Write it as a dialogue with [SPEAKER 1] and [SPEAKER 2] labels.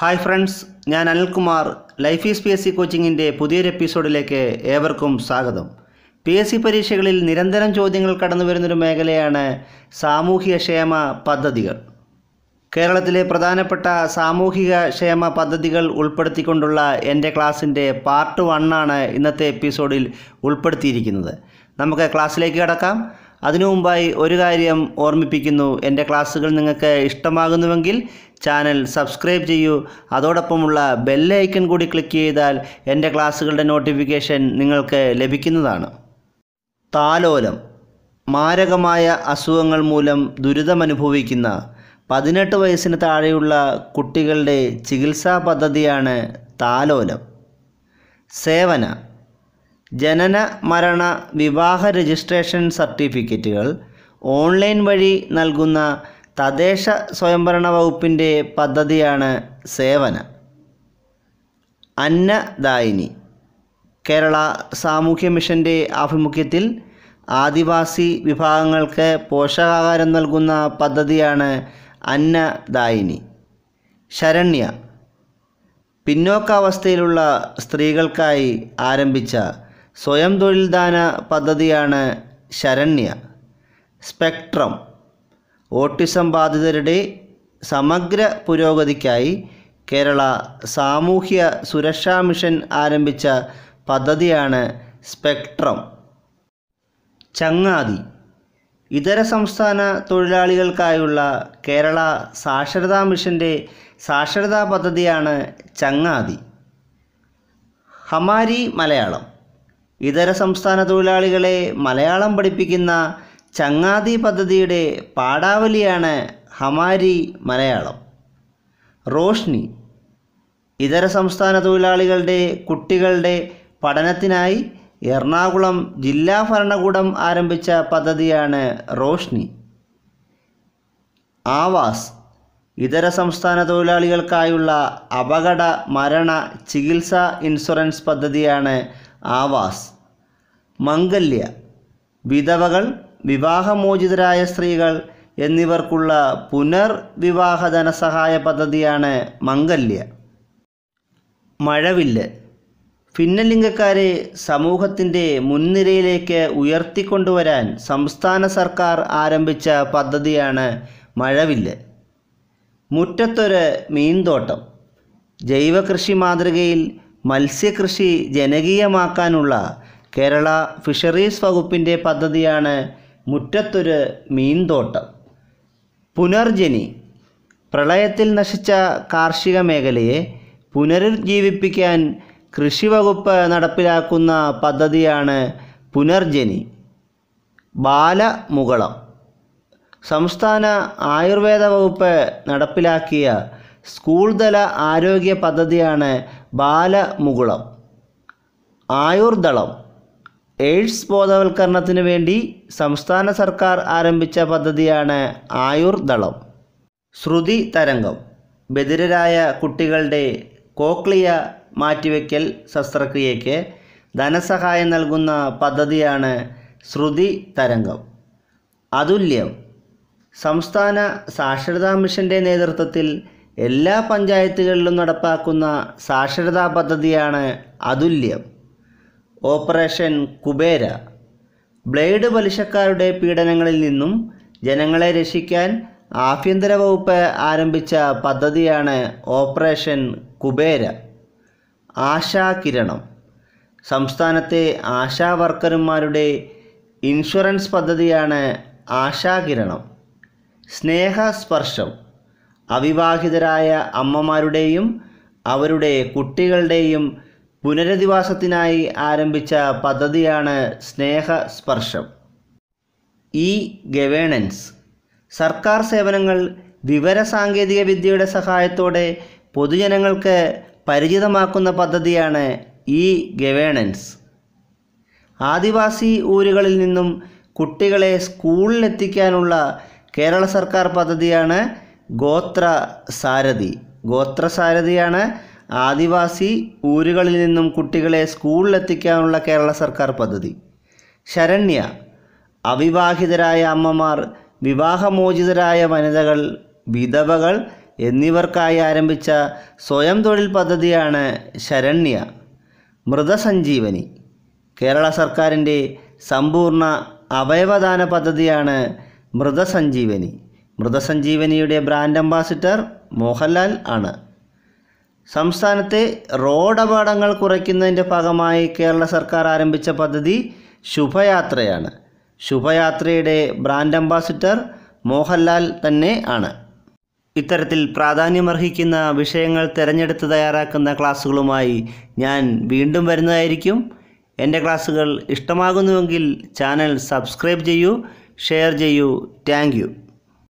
[SPEAKER 1] Hi friends ഞാൻ Anilkumar. Life is P S C കോച്ചിങ്ങിന്റെ പുതിയൊരു എപ്പിസോഡിലേക്ക് ഏവർക്കും സ്വാഗതം. പി എസ് സി പരീക്ഷകളിൽ നിരന്തരം ചോദ്യങ്ങൾ കടന്നു വരുന്നൊരു മേഖലയാണ് സാമൂഹിക ക്ഷേമ പദ്ധതികൾ. കേരളത്തിലെ പ്രധാനപ്പെട്ട സാമൂഹിക ക്ഷേമ പദ്ധതികൾ ഉൾപ്പെടുത്തിക്കൊണ്ടുള്ള എന്റെ ക്ലാസ്സിന്റെ പാർട്ട് വണ്ണാണ് ഇന്നത്തെ എപ്പിസോഡിൽ ഉൾപ്പെടുത്തിയിരിക്കുന്നത്. നമുക്ക് ക്ലാസ്സിലേക്ക് കടക്കാം. അതിനു മുമ്പായി ഒരു കാര്യം ഓർമ്മിപ്പിക്കുന്നു. എന്റെ ക്ലാസ്സുകൾ നിങ്ങൾക്ക് ഇഷ്ടമാകുന്നുവെങ്കിൽ ചാനൽ സബ്സ്ക്രൈബ് ചെയ്യൂ. അതോടൊപ്പമുള്ള ബെല്ലൈക്കൺ കൂടി ക്ലിക്ക് ചെയ്താൽ എന്റെ ക്ലാസ്സുകളുടെ നോട്ടിഫിക്കേഷൻ നിങ്ങൾക്ക് ലഭിക്കുന്നതാണ്. താലോലം. മാരകമായ അസുഖങ്ങൾ മൂലം ദുരിതമനുഭവിക്കുന്ന പതിനെട്ട് വയസ്സിന് താഴെയുള്ള കുട്ടികളുടെ ചികിത്സാ പദ്ധതിയാണ് താലോലം. സേവന. ജനന മരണ വിവാഹ രജിസ്ട്രേഷൻ സർട്ടിഫിക്കറ്റുകൾ ഓൺലൈൻ വഴി നൽകുന്ന തദ്ദേശ സ്വയംഭരണ വകുപ്പിന്റെ പദ്ധതിയാണ് സേവന. അന്നദായിനി കേരള സാമൂഹ്യ മിഷന്റെ ആഭിമുഖ്യത്തിൽ ആദിവാസി വിഭാഗങ്ങൾക്ക് പോഷകാഹാരം നൽകുന്ന പദ്ധതിയാണ് അന്നദായിനി. ശരണ്യ പിന്നോക്കാവസ്ഥയിലുള്ള സ്ത്രീകൾക്കായി ആരംഭിച്ച സ്വയം തൊഴിൽദാന പദ്ധതിയാണ് ശരണ്യ. സ്പെക്ട്രം ഓട്ടിസം ബാധിതരുടെ സമഗ്ര പുരോഗതിക്കായി കേരള സാമൂഹ്യ സുരക്ഷാ മിഷൻ ആരംഭിച്ച പദ്ധതിയാണ് സ്പെക്ട്രം. ചങ്ങാതി. ഇതര സംസ്ഥാന തൊഴിലാളികൾക്കായുള്ള കേരള സാക്ഷരതാ മിഷന്റെ സാക്ഷരതാ പദ്ധതിയാണ് ചങ്ങാതി. ഹമാരി മലയാളം. ഇതര സംസ്ഥാന തൊഴിലാളികളെ മലയാളം പഠിപ്പിക്കുന്ന ചങ്ങാതി പദ്ധതിയുടെ പാടാവലിയാണ് ഹമാരി മലയാളം. റോഷ്നി ഇതര സംസ്ഥാന തൊഴിലാളികളുടെ കുട്ടികളുടെ പഠനത്തിനായി എറണാകുളം ജില്ലാ ഭരണകൂടം ആരംഭിച്ച പദ്ധതിയാണ് റോഷ്നി. ആവാസ് ഇതര സംസ്ഥാന തൊഴിലാളികൾക്കായുള്ള അപകട മരണ ചികിത്സാ ഇൻഷുറൻസ് പദ്ധതിയാണ് ആവാസ്. മംഗല്യ വിധവകൾ വിവാഹമോചിതരായ സ്ത്രീകൾ എന്നിവർക്കുള്ള പുനർവിവാഹ ധനസഹായ പദ്ധതിയാണ് മംഗല്യ. മഴവില്ല്. ഭിന്നലിംഗക്കാരെ സമൂഹത്തിന്റെ മുൻനിരയിലേക്ക് ഉയർത്തിക്കൊണ്ടുവരാൻ സംസ്ഥാന സർക്കാർ ആരംഭിച്ച പദ്ധതിയാണ് മഴവില്ല്. മുറ്റത്തൊരു മീൻതോട്ടം. ജൈവകൃഷി മാതൃകയിൽ മത്സ്യകൃഷി ജനകീയമാക്കാനുള്ള കേരള ഫിഷറീസ് വകുപ്പിന്റെ പദ്ധതിയാണ് മുറ്റത്തൊരു മീൻതോട്ടം. പുനർജനി. പ്രളയത്തിൽ നശിച്ച കാർഷിക മേഖലയെ പുനരുജ്ജീവിപ്പിക്കാൻ കൃഷി വകുപ്പ് നടപ്പിലാക്കുന്ന പദ്ധതിയാണ് പുനർജനി. ബാലമുകളം. സംസ്ഥാന ആയുർവേദ വകുപ്പ് നടപ്പിലാക്കിയ സ്കൂൾ തല ആരോഗ്യ പദ്ധതിയാണ് ബാലമുകുളം. ആയുർദളം. എയ്ഡ്സ് ബോധവൽക്കരണത്തിന് വേണ്ടി സംസ്ഥാന സർക്കാർ ആരംഭിച്ച പദ്ധതിയാണ് ആയുർ ദളം. ശ്രുതി തരംഗം. ബധിരരായ കുട്ടികളുടെ കോക്ലിയ മാറ്റിവെക്കൽ ശസ്ത്രക്രിയയ്ക്ക് ധനസഹായം നൽകുന്ന പദ്ധതിയാണ് ശ്രുതി തരംഗം. അതുല്യം. സംസ്ഥാന സാക്ഷരതാ മിഷന്റെ നേതൃത്വത്തിൽ എല്ലാ പഞ്ചായത്തുകളിലും നടപ്പാക്കുന്ന സാക്ഷരതാ പദ്ധതിയാണ് അതുല്യം. ഓപ്പറേഷൻ കുബേര. ബ്ലേഡ് പലിശക്കാരുടെ പീഡനങ്ങളിൽ നിന്നും ജനങ്ങളെ രക്ഷിക്കാൻ ആഭ്യന്തര വകുപ്പ് ആരംഭിച്ച പദ്ധതിയാണ് ഓപ്പറേഷൻ കുബേര. ആശാകിരണം സംസ്ഥാനത്തെ ആശാ വർക്കർമാരുടെ ഇൻഷുറൻസ് പദ്ധതിയാണ് ആശാകിരണം സ്നേഹസ്പർശം അവിവാഹിതരായ അമ്മമാരുടെയും അവരുടെ കുട്ടികളുടെയും പുനരധിവാസത്തിനായി ആരംഭിച്ച പദ്ധതിയാണ് സ്നേഹസ്പർശം. ഇ ഗവേണൻസ് സർക്കാർ സേവനങ്ങൾ വിവരസാങ്കേതിക വിദ്യയുടെ സഹായത്തോടെ പൊതുജനങ്ങൾക്ക് പരിചിതമാക്കുന്ന പദ്ധതിയാണ് ഇ ഗവേണൻസ്. ആദിവാസി ഊരുകളിൽ നിന്നും കുട്ടികളെ സ്കൂളിലെത്തിക്കാനുള്ള കേരള സർക്കാർ പദ്ധതിയാണ് ഗോത്ര സാരഥി. ഗോത്ര സാരഥിയാണ് ആദിവാസി ഊരുകളിൽ നിന്നും കുട്ടികളെ സ്കൂളിലെത്തിക്കാനുള്ള കേരള സർക്കാർ പദ്ധതി. ശരണ്യ അവിവാഹിതരായ അമ്മമാർ വിവാഹമോചിതരായ വനിതകൾ വിധവകൾ എന്നിവർക്കായി ആരംഭിച്ച സ്വയം തൊഴിൽ പദ്ധതിയാണ് ശരണ്യ. മൃതസഞ്ജീവനി കേരള സർക്കാരിന്റെ സമ്പൂർണ അവയവദാന പദ്ധതിയാണ് മൃതസഞ്ജീവനി. മൃതസഞ്ജീവനിയുടെ ബ്രാൻഡ് അംബാസിഡർ മോഹൻലാൽ ആണ്. സംസ്ഥാനത്തെ റോഡ് അപകടങ്ങൾ കുറയ്ക്കുന്നതിന്റെ ഭാഗമായി കേരള സർക്കാർ ആരംഭിച്ച പദ്ധതി ശുഭയാത്രയാണ്. ശുഭയാത്രയുടെ ബ്രാൻഡ് അംബാസിഡർ മോഹൻലാൽ തന്നെ ആണ്. ഇത്തരത്തിൽ പ്രാധാന്യമർഹിക്കുന്ന വിഷയങ്ങൾ തിരഞ്ഞെടുത്ത് തയ്യാറാക്കുന്ന ക്ലാസ്സുകളുമായി ഞാൻ വീണ്ടും വരുന്നതായിരിക്കും. എന്റെ ക്ലാസ്സുകൾ ഇഷ്ടമാകുന്നുവെങ്കിൽ ചാനൽ സബ്സ്ക്രൈബ് ചെയ്യൂ ഷെയർ ചെയ്യൂ. താങ്ക്